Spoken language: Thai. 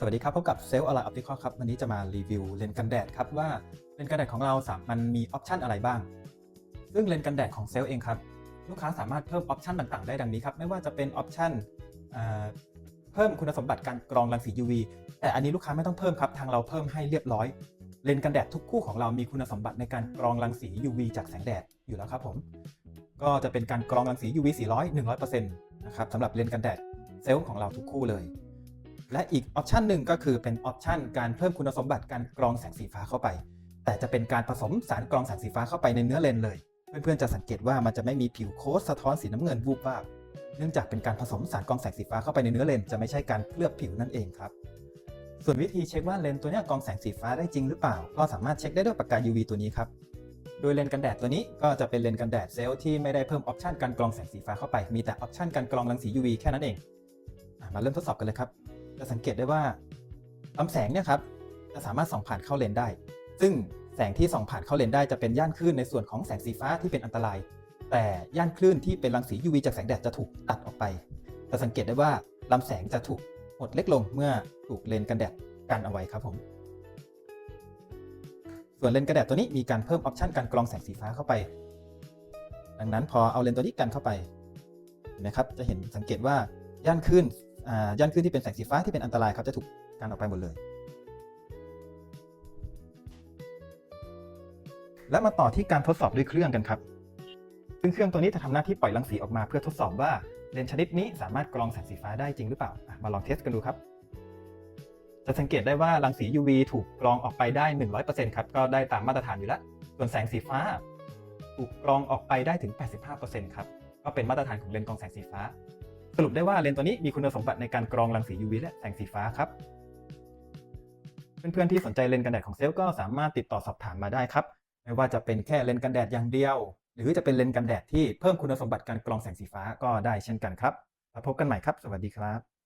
สวัสดีครับ พบกับเซลล์อะไรออปติคอครับ วันนี้จะมารีวิวเลนส์กันแดดครับว่าเลนส์กันแดดของเราสามมันมีออปชันอะไรบ้าง ซึ่งเลนส์กันแดดของเซลล์เองครับ ลูกค้าสามารถเพิ่มออปชันต่างๆ ได้ดังนี้ครับ ไม่ว่าจะเป็นออปชันเพิ่มคุณสมบัติการกรองรังสี UV แต่อันนี้ลูกค้าไม่ต้องเพิ่มครับ ทางเราเพิ่มให้เรียบร้อย เลนส์กันแดดทุกคู่ของเรามีคุณสมบัติในการกรองรังสี UV จากแสงแดดอยู่แล้วครับผม ก็จะเป็นการกรองรังสี UV 400 100%นะครับสำหรับเลนส์กันแดดเซลล์ของเราทุกคู่เลย และอีกออปชันหนึ่งก็คือเป็นออปชันการเพิ่มคุณสมบัติการกรองแสงสีฟ้าเข้าไป แต่จะเป็นการผสมสารกรองแสงสีฟ้าเข้าไปในเนื้อเลนเลย เพื่อนๆจะสังเกตว่ามันจะไม่มีผิวโค้ดสะท้อนสีน้ำเงินวูบวาบเนื่องจากเป็นการผสมสารกรองแสงสีฟ้าเข้าไปในเนื้อเลนจะไม่ใช่การเคลือบผิวนั่นเองครับส่วนวิธีเช็คว่าเลนตัวนี้กรองแสงสีฟ้าได้จริงหรือเปล่า ก็สามารถเช็คได้ด้วยปากกา UV ตัวนี้ครับโดยเลนกันแดดตัวนี้ก็จะเป็นเลนกันแดดเซลล์ที่ไม่ได้เพิ่มออปชันการกรองแสงสีฟ้าเข้าไป มีแต่ออปชันการกรองรังสี UV แค่นั้นเอง มาเริ่มทดสอบกันเลยครับ จะสังเกตได้ว่าลำแสงเนี่ยครับจะสามารถส่องผ่านเข้าเลนได้ ซึ่งแสงที่ส่องผ่านเข้าเลนได้จะเป็นย่านคลื่นในส่วนของแสงสีฟ้าที่เป็นอันตราย แต่ย่านคลื่นที่เป็นรังสี UV จากแสงแดดจะถูกตัดออกไป จะสังเกตได้ว่าลำแสงจะถูกหดเล็กลงเมื่อถูกเลนกันแดดกันเอาไว้ครับผม ส่วนเลนกันแดดตัวนี้มีการเพิ่มออปชันการกรองแสงสีฟ้าเข้าไป ดังนั้นพอเอาเลนตัวนี้กันเข้าไปเห็นไหมครับจะเห็นสังเกตว่าย่านคลื่น ย่านคลื่นที่เป็นแสงสีฟ้าที่เป็นอันตรายครับจะถูกกันออกไปหมดเลย และมาต่อที่การทดสอบด้วยเครื่องกันครับซึ่งเครื่องตัวนี้จะทำหน้าที่ปล่อยรังสีออกมาเพื่อทดสอบว่าเลนส์ชนิดนี้สามารถกรองแสงสีฟ้าได้จริงหรือเปล่า มาลองเทสกันดูครับ จะสังเกตได้ว่ารังสี UV ถูกกรองออกไปได้ 100%ครับ ก็ได้ตามมาตรฐานอยู่แล้ว ส่วนแสงสีฟ้า ถูกกรองออกไปได้ถึง 85%ครับ ก็เป็นมาตรฐานของเลนส์กรองแสงสีฟ้า สรุปได้ว่าเลนส์ตัวนี้มีคุณสมบัติในการกรองรังสี UV และแสงสีฟ้าครับ เพื่อนๆที่สนใจเลนส์กันแดดของเซลล์ก็สามารถติดต่อสอบถามมาได้ครับ ไม่ว่าจะเป็นแค่เลนส์กันแดดอย่างเดียว หรือจะเป็นเลนส์กันแดดที่เพิ่มคุณสมบัติการกรองแสงสีฟ้าก็ได้เช่นกันครับแล้วพบกันใหม่ครับ สวัสดีครับ